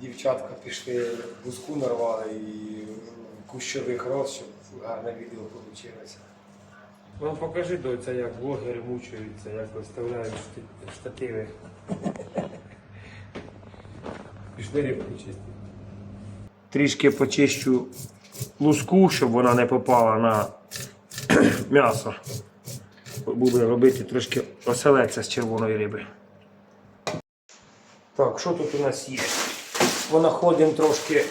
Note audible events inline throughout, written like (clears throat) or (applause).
дівчатка пішли буску нарвали і кущових роз, щоб гарне відео вийшло. Ну покажи доця, як блогери мучаються, як виставляють штативи. Пішли рибку чистити. Трішки почищу луску, щоб вона не попала на (clears throat) м'ясо. Буду робити трошки оселедця з червоної риби. Так, що тут у нас є? Понаходимо трошки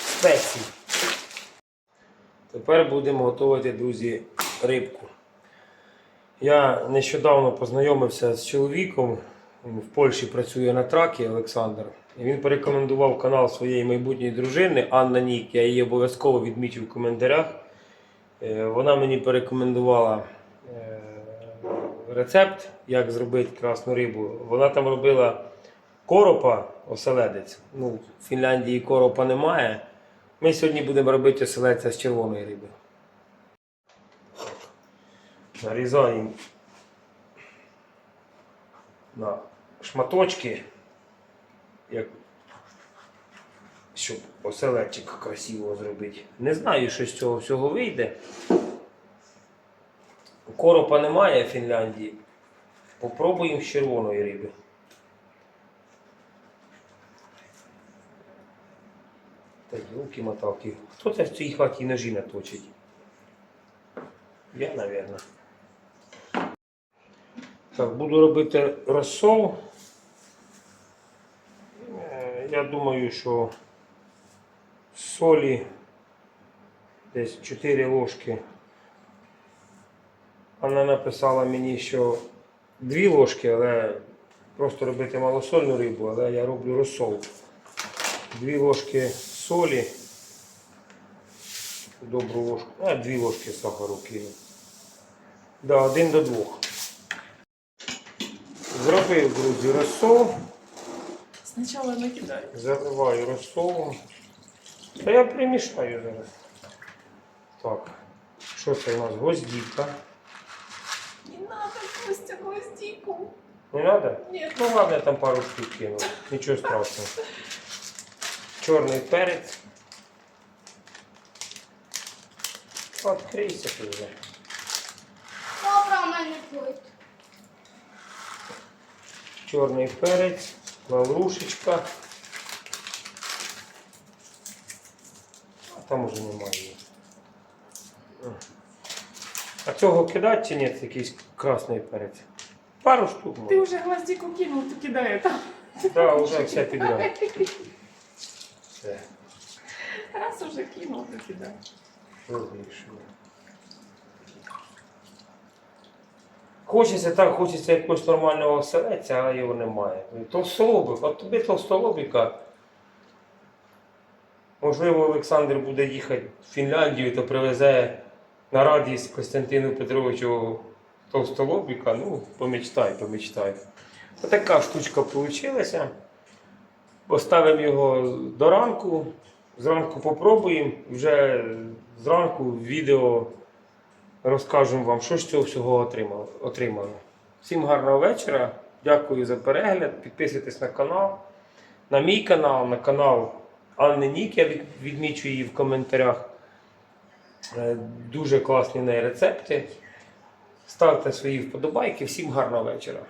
спецій. Тепер будемо готувати, друзі, рибку. Я нещодавно познайомився з чоловіком. Він в Польщі працює на тракі Олександр. І він порекомендував канал своєї майбутньої дружини Анна Нік. Я її обов'язково відмічу в коментарях. Е, Вона мені порекомендувала е, рецепт, як зробити красну рибу. Вона там робила коропа, оселедець. Ну, в Фінляндії коропа немає. Ми сьогодні будемо робити оселедця з червоної риби. Нарізаємо на шматочки, як, щоб оселедчик красиво зробити. Не знаю, що з цього всього вийде. Коропа немає в Фінляндії. Попробуємо з червоної риби. Та юлки моталки. Хто це в цій хаті ножі наточить? Я, напевно. Так, буду робити розсол. Е, Я думаю, що солі десь 4 ложки. Вона написала мені, що 2 ложки, але просто робити малосольну рибу, але я роблю розсол. 2 ложки солі. Добру ложку. А, 2 ложки сахару кину. Да, один до двох. Зробив, друзі, розсол. Сначала накидай. Заливаю розсолом. Та я примішаю зараз. Так. Що це у нас? Гвоздівка. Не надо, Костя, гвоздику. Не треба? Нет. Ну ладно, я там пару штук кину. Нічого страшного. Чорний перець. Открийся ти вже. Добре, у мене тут. Чорний перець, лаврушечка. А там уже немає. її. А цього кидати чи ні? Це якийсь красний перець. Пару штук Ты може. уже гвоздику кинул, ты кидай это. Так, вже все підряд. Все, Раз уже кинул, то кидай. розмішуємо. Хочеться так, хочеться якогось нормального оселедця, але його немає. Толстолобик, от тобі толстолобіка. Можливо, Олександр буде їхати в Фінляндію та привезе на радість Костянтину Петровичу Товстолобіка. Ну, помічтай, помічтай. Отака штучка вийшла. Поставимо його до ранку. Зранку попробуємо. Вже зранку в відео розкажемо вам, що з цього всього отримали. Всім гарного вечора. Дякую за перегляд. Підписуйтесь на канал. На мій канал, на канал Анни Нік. Я від- відмічу її в коментарях. Е, Дуже класні неї рецепти. Ставте свої вподобайки. Всім гарного вечора.